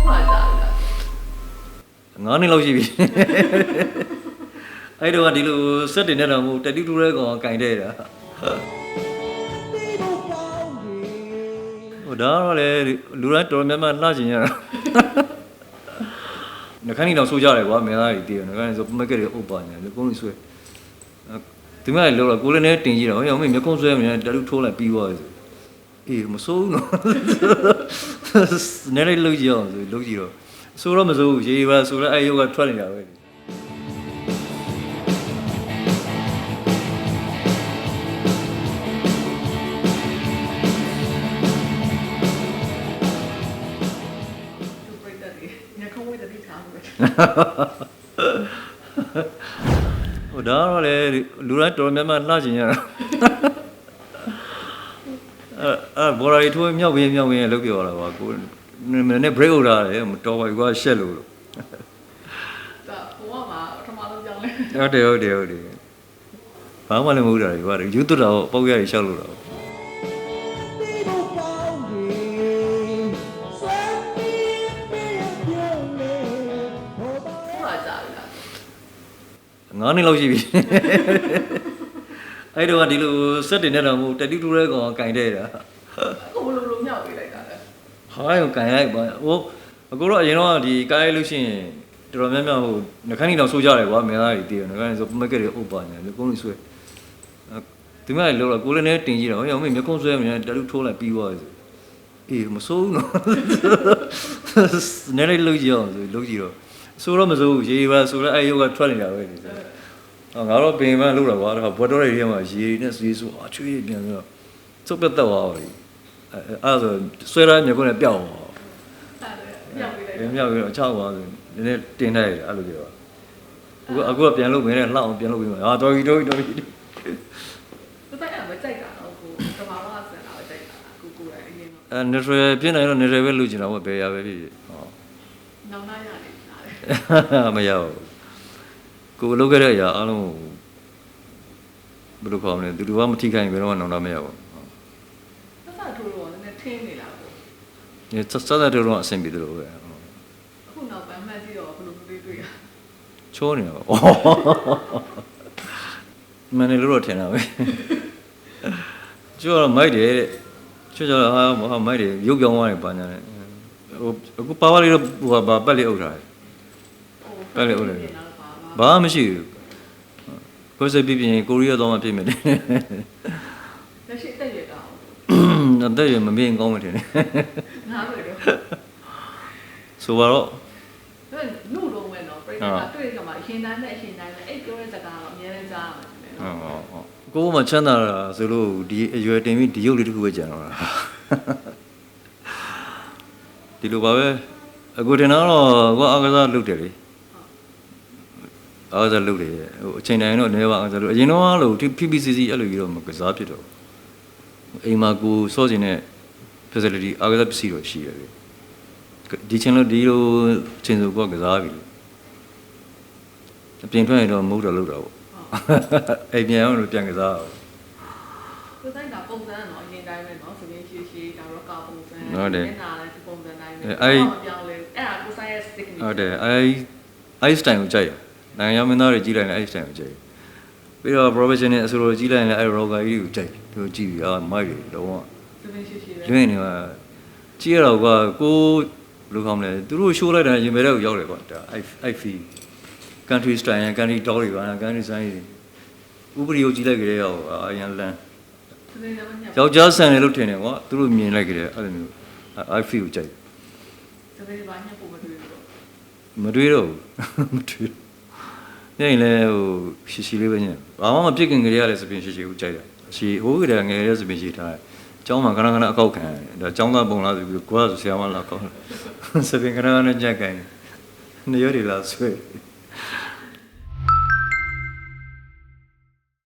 ခုမှကြာပြီလားငါးနှစ်လောက်ရှိပြီအဲ့တော့ကဒီလိုစက်တင်နေတော့မဟုတ်တတိတူရဲကောင်ကင်တဲ့တာဟိုဒါတော့လေလူတိုင်းတော်တော်များများလှချင်ရတာနှခမ်းကြီးတော့ဆိုးကြတယ်ကွာမင်းသားကြီးတည်ရနှခမ်းကြီးဆိုမက်ကလေးအုပ်ပါနေတယ်ကိုယ်ကြီးဆွဲဒီမဲ့လောတော့ကိုလည်းနဲ့တင်ကြည့်တော့ဟောမင်းမျက်ခုံးဆွဲမြင်တလူထိုးလိုက်ပြီးသွားတယ်အေးမစိုးဘူးနော် နည်းနည်းလှုပ်ကြည့်အောင်ဆိုလှုပ်ကြည့်တော့ဆိုတော့မစိုးဘူးရေပါဆိုတော့အဲ့ရုပ်ကထွက်နေတာပဲသူပြိတ္တတွေညခုံးဝေးတတိထားမှုပဲဟိုဒါတော့လေလူတိုင်းတော်တော်များများလှချင်ရတာ အဲအဲဘော်ရာကြီးထိုးမြောက်ပြီးမြောက်ပြီးလုတ်ပြောလာပါကိုနည်းနည်း break ဟုတ်တာလေမတော်ပါဘူးကွာရှက်လို့လို့ဒါဘဝမှာပထမဆုံးကြောင်းလဲဟုတ်တယ်ဟုတ်တယ်ဟုတ်တယ်ဘာမှလည်းမဟုတ်တာကွာယူသွတ်တာပေါ့ပေါက်ရရရှောက်လို့တော့ခုမှကြာပြီလားငါးနှစ်လောက်ရှိပြီ အဲ့တော့ကဒီလိုစက်တင်နေတော့မဟုတ်တတိတူရဲကောင်ကင်တဲ့တာကိုဘလိုလိုမြောက်ပေးလိုက်တာလဲဟာရောကန်ရိုက်ပါဟိုအကိုတော့အရင်တော့ဒီကားရိုက်လို့ရှိရင်တော်တော်များများဟိုနှခမ်းကြီးတော့ဆိုးကြတယ်ကွာမင်းသားကြီးတည်ရနှခမ်းကြီးဆိုမက်ကလေးအုပ်ပါနေတယ်ကိုယ်ကြီးဆွဲဒီမဲ့လောတော့ကိုလည်းနဲ့တင်ကြည့်တော့ဟောမင်းမျက်ခုံးဆွဲမြင်တလူထိုးလိုက်ပြီးသွားတယ်အေးမစိုးဘူးနော်နည်းနည်းလှုပ်ကြည့်အောင်ဆိုလှုပ်ကြည့်တော့ဆိုတော့မစိုးဘူးရေပါဆိုတော့အဲ့ရုပ်ကထွက်နေတာပဲဒီစားအော် ငါတော့ပင်ပန်းလှုပ်တာကွာတော့ဘွက်တော်ရဲ့ထဲမှာရေနဲ့စီးဆိုအချွေးပြန်ပြီးတော့စုပ်ပြတ်တော့သွားပြီအဲအဲ့ဒါဆိုဆွဲရမျက်ခုံးနဲ့ပျောက်သွားအဲ့ဒါမြောက်ပေးလိုက်။ပြန်မြောက်ပြီးတော့အချောက်သွားဆိုနည်းနည်းတင်လိုက်တယ်အဲ့လိုပြော။အခုအခုကပြန်လုပ်မင်းနဲ့လှအောင်ပြန်လုပ်ပြီးမှဟာတော်ပြီတော်ပြီတော်ပြီသူတိုက်အဲ့မကြိုက်တာတော့ကိုကမာတော့ဆန်တာပဲကြိုက်တာကိုကိုယ်အရင်တော့။အဲနေရယ်ပြင်နိုင်တော့နေရယ်ပဲလုပ်ချင်တာပေါ့ဘယ်ရပဲဖြစ်ဖြစ်။ဟောနောင်နာရနေလားမရဘူး။ ကိုယ်လုပ်ခဲ့တဲ့အရာအားလုံးဘယ်လိုခေါ်မလဲသူတို့ကမထိခိုက်ရင်ဘယ်တော့မှနောင်တမရဘူးသက်သာထိုးတော့နည်းနည်းထင်းနေလားကို။ဒီစစတဲ့တော့အဆင်ပြေတယ်လို့ပဲအခုနောက်ပိုင်းမှတ်ကြည့်တော့ဘလိုတွေးတွေးရ။ချိုးနေတာပေါ့။မန်နေလို့တော့ထင်တာပဲ။ကျိုးတော့မိုက်တယ်တဲ့။ကျိုးကျတော့ဟာဟာမိုက်တယ်ရုပ်ပြောင်းသွားတယ်ပါညာနဲ့ဟိုအခုပါဝါလေးတော့ဟိုဟာပတ်လေးအုပ်ထားတယ်ဟိုအဲ့လေဟုတ်တယ်ပြင်လာတော့ပါပါ ဘာမှမရှိဘူးကိုယ်စိတ်ပြပြရင်ကိုရီးယားတော့မှပြင်မယ်တယ်လက်ရှိတက်ရတာအောင်အသက်ရမမြင်ကောင်းမှတယ်ငါပဲတော့ဆိုပါတော့ဒါနုတော့မယ်နော်ပြိတ္တာတွေ့ကြမှာအရှင်တိုင်းနဲ့အရှင်တိုင်းနဲ့အဲ့ပြောတဲ့စကားတော့အများနဲ့ကြားရမှာနော်ဟောဟောကိုယ်မှချမ်းသာတာဆိုလို့ဒီအရွယ်တင်ပြီးဒီရုပ်လေးတစ်ခုပဲကြံတော့တာဒီလိုပါပဲအခုတင်တော့ကိုယ်အားကစားလုပ်တယ်လေ အားကစားလုပ်တယ်ဟိုအချိန်တိုင်းတော့နေပါအားကစားလုပ်အရင်တော့လို့ PPCC အဲ့လိုကြီးတော့မကစားဖြစ်တော့အိမ်မှာကိုစောကျင်တဲ့ facility အားကစားပစ္စည်းတော့ရှိရတယ်ဒီချိန်လို့ဒီလိုအချိန်ဆိုကိုကစားပြီအပြင်ထွက်ရင်တော့မဟုတ်တော့လုပ်တာပေါ့အိမ်ပြန်အောင်လို့ပြန်ကစားအောင်သူတိုင်းကပုံစံတော့အရင်တိုင်းပဲနော်ဆိုရင်ရှိရှိဒါတော့ကာပုံစံဟုတ်တယ်မျက်နှာလည်းဒီပုံစံတိုင်းပဲအဲ့ပြောင်းလဲအဲ့ဒါကိုဆိုင်ရဲ့ signature ဟုတ်တယ်အဲအဲစတိုင်ကိုကြိုက်တယ် နိုင်ငံခြားမင်းသားတွေကြီးလိုက်ရင်အဲစတိုင်ကိုကြိုက်တယ်ပြီးတော့ professional အဆိုလိုကြီးလိုက်ရင်အဲ rocker ကြီးကိုကြိုက်တယ်သူကြည့်ပြီးအာမိုက်တယ်တော့ဆိုရင်ရှိရှိပဲကျွင်းနေမှာကြည့်ရတော့ကကိုဘယ်လိုခေါ်မလဲသူတို့ show လိုက်တာရင်မဲတဲ့ကိုရောက်တယ်ကွာဒါအဲအဲ feel country style and country doll တွေပါ country style တွေဥပဒေကိုကြည့်လိုက်ကြတဲ့ရောအာရန်လန်ဆိုရင်လည်းညက်ယောက်ျားဆန်တယ်လို့ထင်တယ်ကွာသူတို့မြင်လိုက်ကြတဲ့အဲ့လိုမျိုးအဲ feel ကိုကြိုက်ဆိုရင်ဘာညက်ဖို့မတွေ့ဘူးတော့မတွေးတော့ဘူးမတွေး နေရင်လည်းဟိုရှိရှိလေးပဲညံဘာမှမပြစ်ခင်ကြရလဲစပင်ရှိရှိကိုကြိုက်တယ်ရှိဟိုးကြတဲ့ငယ်ရဲစပင်ရှိထားတယ်ကျောင်းမှာခဏခဏအကောက်ခံတယ်ဒါကျောင်းသားပုံလားဆိုပြီးကိုကဆိုဆရာမလာကောက်စပင်ခဏခဏညက်ကန်နေရည်လားဆွဲ